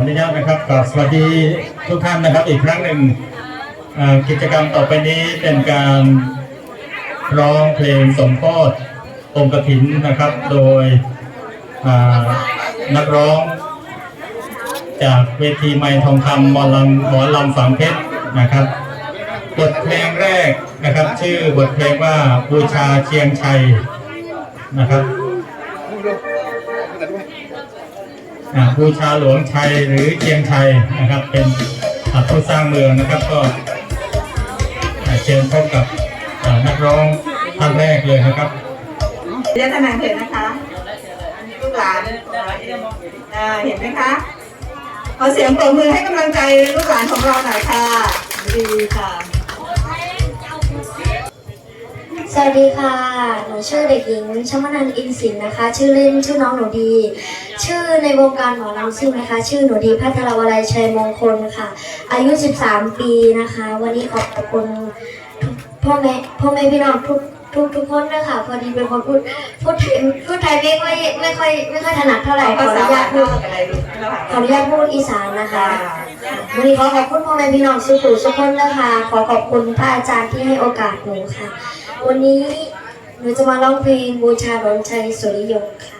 อนุญาตนะครับกราบสวัสดีทุกท่านนะครับ อีกครั้งหนึ่งกิจกรรมต่อไปนี้เป็นการร้องเพลงสมโพธิองค์กฐินนะครับ โดยนักร้อง จากเวทีไม้ทองคำมอลำหมอลำฝังเพชรนะครับบทเพลงแรกนะครับ ชื่อบทเพลงว่าบูชาเชียงชัยนะครับ บูชาหลวงชัยหรือเชียงชัยนะครับ เป็นผู้สร้างเมืองนะครับก็เชิญพบกับอ่านักร้องท่านแรกเลยนะครับเรียนทนายเห็นนะคะลูกหลานเห็นไหมคะขอเสียงปรบมือให้กำลังใจลูกหลานของเราหน่อยค่ะดีค่ะ สวัสดีค่ะ หนูชื่อเด็กหญิงชมนันอินสินนะคะ ชื่อเล่นชื่อน้องหนูดี ชื่อในวงการหมอลำซิ่งนะคะ ชื่อหนูดีพัทรวลัยชัยมงคลค่ะ อายุ 13 ปีนะคะ วันนี้ขอบคุณพ่อแม่พ่อแม่พี่น้องทุกทุกทุกคนนะคะพอดีเป็นคนพูดพูดไทยพูดไทยไม่ค่อยไม่ค่อยไม่ค่อยถนัดเท่าไหร่ขออนุญาตพูดขออนุญาตพูดอีสานนะคะวันนี้ขอขอบคุณพ่อแม่พี่น้องสุขุสุขคนนะคะขอขอบคุณพระอาจารย์ที่ให้โอกาสหนูค่ะ วันนี้หนูจะมาร้องเพลงบูชาหลวงชัยสุริยงค์ค่ะ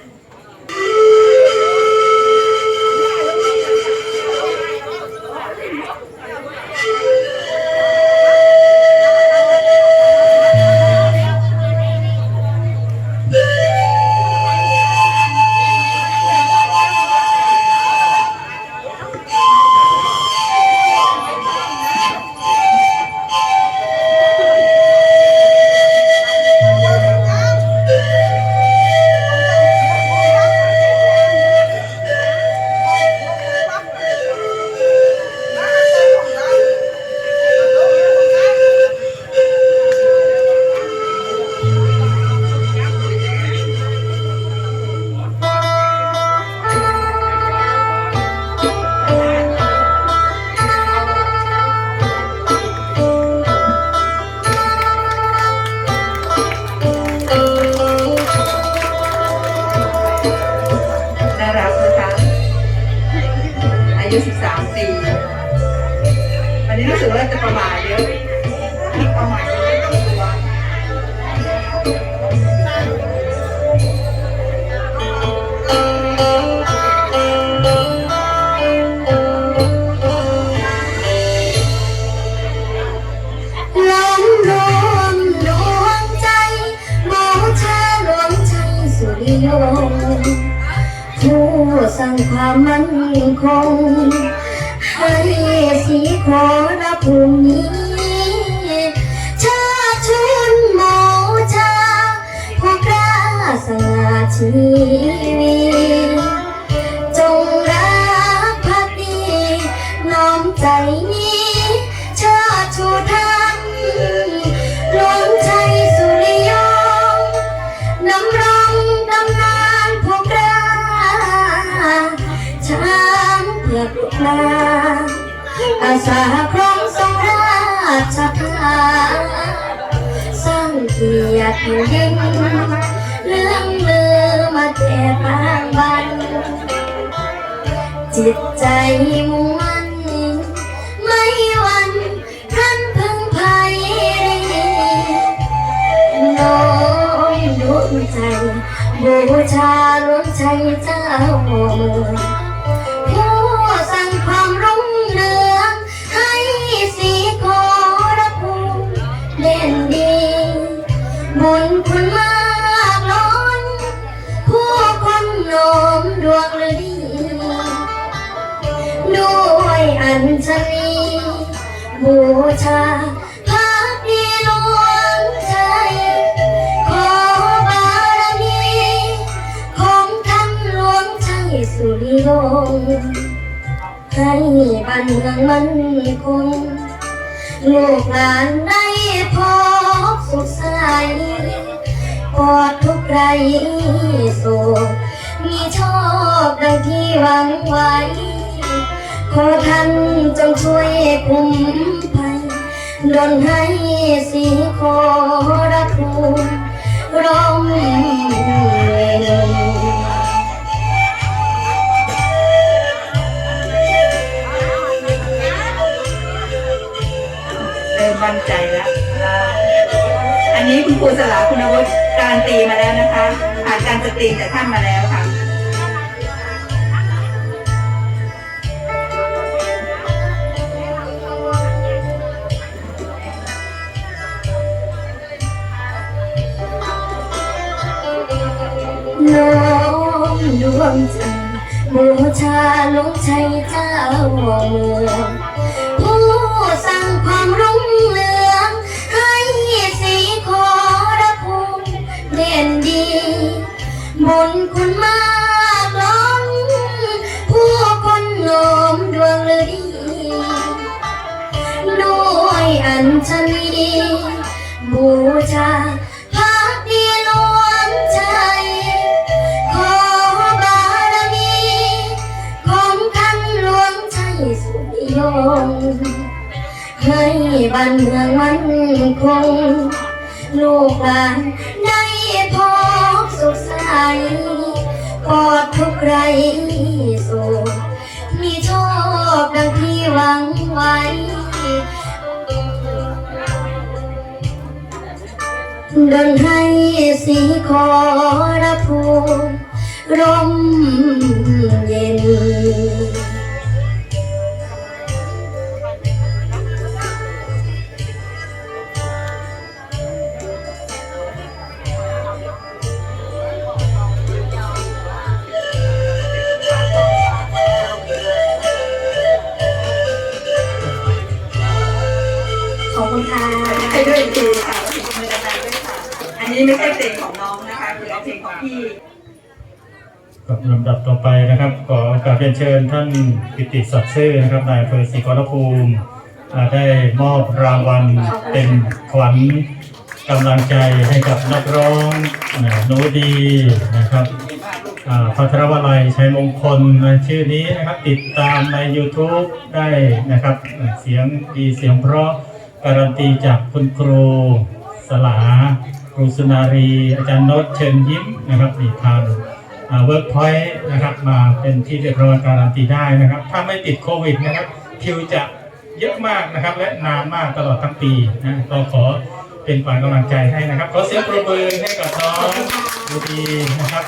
ยุ 13 ปีวันนี้รู้สึกว่าจะประมาทเยอะประมาทเยอะตัวล้อมรวมดวงใจบูชาหลวงชัยสุริยง ผู้สร้างความมั่นคง ให้สีขอรับภูมินี้ชาชุนโมชาผู้กล้าสละชีวิต นาอาสาครองทรงราชทาสร้างเกียรติแผ่นดินเรื่องลือมาแต่บางบัน จิตใจมุ่งมั่นไม่หวันพลันพึงภัยน้อมดวงใจบูชาลวงใจเจ้าเมือง บูชาพระดีหลวงใจ ขอบารมีของท่านหลวงใจสุริยงให้บ้านเมืองมันคง ลูกหลานได้พบสุขใสปลอดทุกไรโศกมีโชคดังที่หวังไว้ ขอท่านจงช่วยคุ้มภัยดลให้สีโอระภูร่มเริ่มมั่นใจแล้ว อันนี้คุณครูสลาคุณอาวุธการตีมาแล้วนะคะ อาจารย์จะตีแต่ท่านมาแล้วค่ะ ดวงใจบูชาลวงชัยเจ้าเมือง ยงให้บ้านเมืองมั่นคง ลูกหลานได้พบสุขใสปลอดทุกไรโศกมีโชคดังที่หวังไว้ดนให้สีขอระภูร่มเย็น นี้ไม่ใช่เพลงของน้องนะคะคือเพลงของพี่กับลำดับต่อไปนะครับ ขอการเรียนเชิญท่านกิติศักดิ์ซื่อนะครับนายอำเภอศรีขอรภูมิได้มอบรางวัลเป็นขวัญกำลังใจให้กับนักร้องโนดีนะครับอ่าพัทรวลัยชัยมงคลชื่อนี้นะครับติดตามใน YouTube ได้นะครับ เสียงดีเสียงเพราะการันตีจากคุณครูสลา ครูสุนารีอาจารย์โนตเชิญยิ้มนะครับนี่ทางเวิร์กพอยต์นะครับมาเป็นที่เรียบร้อยการันตีได้นะครับ ถ้าไม่ติดโควิดนะครับคิวจะเยอะมากนะครับ และนานมากตลอดทั้งปีนะก็ขอเป็นฝ่ายกำลังใจให้นะครับ ขอเสียงปรบมือให้กับน้องดูดีนะครับ